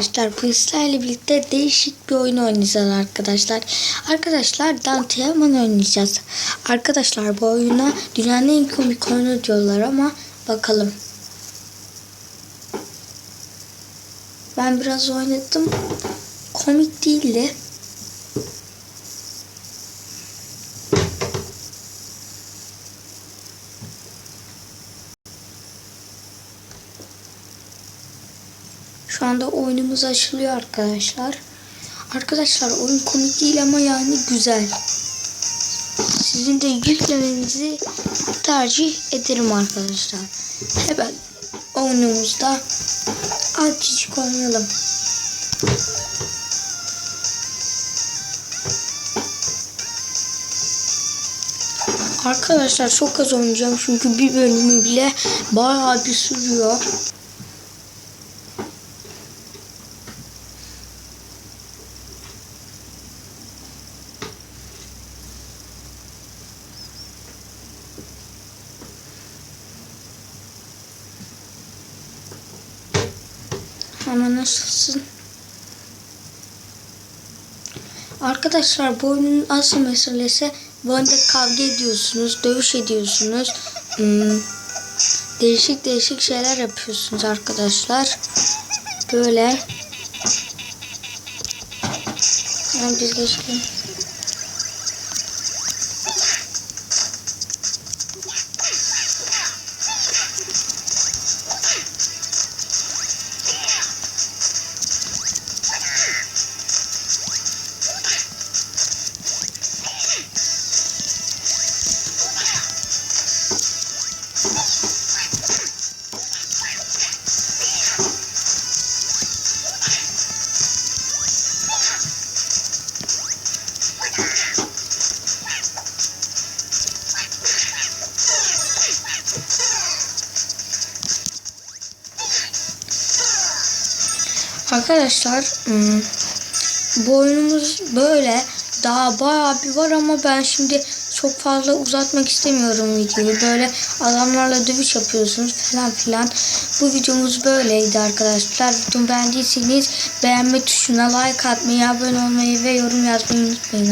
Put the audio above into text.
arkadaşlar. Bu sizlerle birlikte değişik bir oyun oynayacağız arkadaşlar. Arkadaşlar Dante Yaman oynayacağız. Arkadaşlar bu oyuna dünyanın en komik oyunu diyorlar ama bakalım. Ben biraz oynadım. Komik değildi. Şu anda oyunumuz açılıyor arkadaşlar. Arkadaşlar oyun komik değil ama yani güzel. Sizin de yüklemenizi tercih ederim arkadaşlar. Hemen oyunumuzda azıcık oynayalım. Arkadaşlar çok az oynayacağım çünkü bir bölümü bile bayağı bir sürüyor. Ama nasılsın? Arkadaşlar bu oyunun asıl meselesi bu oyunda kavga ediyorsunuz, dövüş ediyorsunuz. Hmm, değişik değişik şeyler yapıyorsunuz arkadaşlar. Böyle. Hemen biz geçelim. Arkadaşlar hmm, bu oyunumuz böyle daha bayağı bir var ama ben şimdi çok fazla uzatmak istemiyorum videoyu. Böyle adamlarla dövüş yapıyorsunuz falan filan. Bu videomuz böyleydi arkadaşlar. Videomu beğendiyseniz beğenme tuşuna like atmayı, abone olmayı ve yorum yazmayı unutmayın.